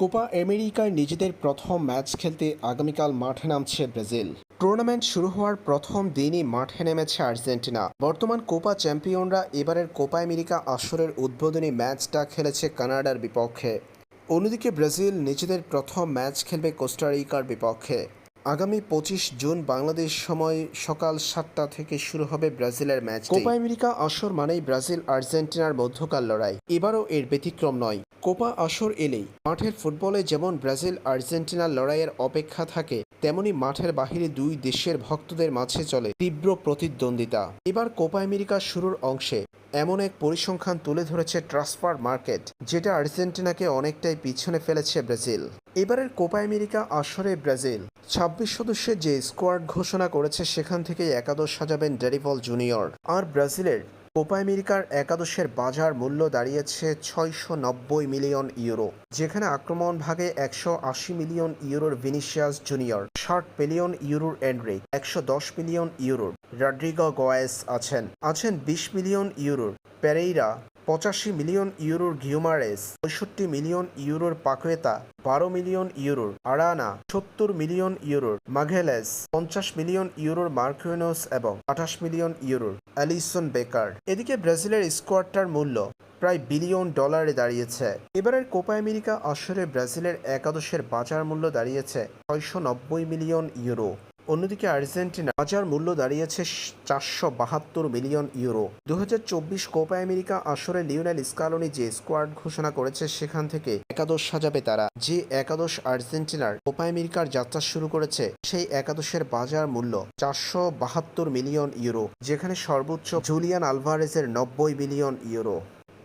Copa আমেরিকায় নিজেদের প্রথম ম্যাচ খেলতে আগামীকাল মাঠে নামছে ব্রাজিল। টুর্নামেন্ট শুরু হওয়ার প্রথম দিনই মাঠে নেমেছে আর্জেন্টিনা। বর্তমান কোপা চ্যাম্পিয়নরা এবারের কোপা আমেরিকা আসরের উদ্বোধনী ম্যাচটা খেলেছে কানাডার বিপক্ষে। অন্যদিকে ব্রাজিল নিজেদের প্রথম ম্যাচ খেলবে কোস্টারিকার বিপক্ষে। আগামী পঁচিশ জুন বাংলাদেশ সময় সকাল সাতটা থেকে শুরু হবে ব্রাজিলের ম্যাচ কোপা আমেরিকা আসর মানেই ব্রাজিল আর্জেন্টিনার মধ্যকার লড়াই। এবারও এর ব্যতিক্রম নয়। কোপা আসর এলেই মাঠের ফুটবলে যেমন ব্রাজিল আর্জেন্টিনার লড়াইয়ের অপেক্ষা থাকে, তেমনি মাঠের বাহিরে দুই দেশের ভক্তদের মাঝে চলে তীব্র প্রতিদ্বন্দ্বিতা। এবার কোপা আমেরিকা শুরুর অংশে এমন এক পরিসংখ্যান তুলে ধরেছে ট্রান্সফার মার্কেট, যেটা আর্জেন্টিনাকে অনেকটাই পিছনে ফেলেছে ব্রাজিল। এবারের কোপা আমেরিকা আসরে ব্রাজিল, ছাব্বিশ সদস্যের যে স্কোয়াড ঘোষণা করেছে সেখান থেকে একাদশ সাজাবেন ডেরিভল জুনিয়র। আর ব্রাজিলের কোপা আমেরিকার একাদশের বাজার মূল্য দাঁড়িয়েছে ছয়শো নব্বই মিলিয়ন ইউরো, যেখানে আক্রমণ ভাগে একশো আশি মিলিয়ন ইউরোর ভিনিশিয়াস জুনিয়র, ষাট মিলিয়ন ইউরোর এন্ড্রিক একশো দশ মিলিয়ন ইউরোর, রাড্রিগো গোয়েস আছেন আছেন বিশ মিলিয়ন ইউরোর, পেরেইরা পঁচাশি মিলিয়ন ইউরোর গিউমারেস পঁয়ষট্টি মিলিয়ন ইউরোর পাকুয়েতা, বারো মিলিয়ন ইউরোর আরানা, সত্তর মিলিয়ন ইউরোর মাঘেলেস, পঞ্চাশ মিলিয়ন ইউরোর মার্কুইনোস এবং আঠাশ মিলিয়ন ইউরোর অ্যালিসন বেকার। এদিকে ব্রাজিলের স্কোয়াডটার মূল্য প্রায় বিলিয়ন ডলারে দাঁড়িয়েছে। এবারের কোপা আমেরিকা আসরে ব্রাজিলের একাদশের বাজার মূল্য দাঁড়িয়েছে ছয়শো নব্বই মিলিয়ন ইউরো। অন্যদিকে আর্জেন্টিনা বাজার মূল্য দাঁড়িয়েছে চারশো বাহাত্তর মিলিয়ন ইউরো। দু কোপা আমেরিকা আসরে লিওনেল স্কালোনি যে স্কোয়াড ঘোষণা করেছে, সেখান থেকে একাদশ সাজাবে তারা। যে একাদশ আর্জেন্টিনার কোপা আমেরিকার যাত্রা শুরু করেছে, সেই একাদশের বাজার মূল্য চারশো বাহাত্তর মিলিয়ন ইউরো, যেখানে সর্বোচ্চ জুলিয়ান আলভারেজের নব্বই মিলিয়ন ইউরো।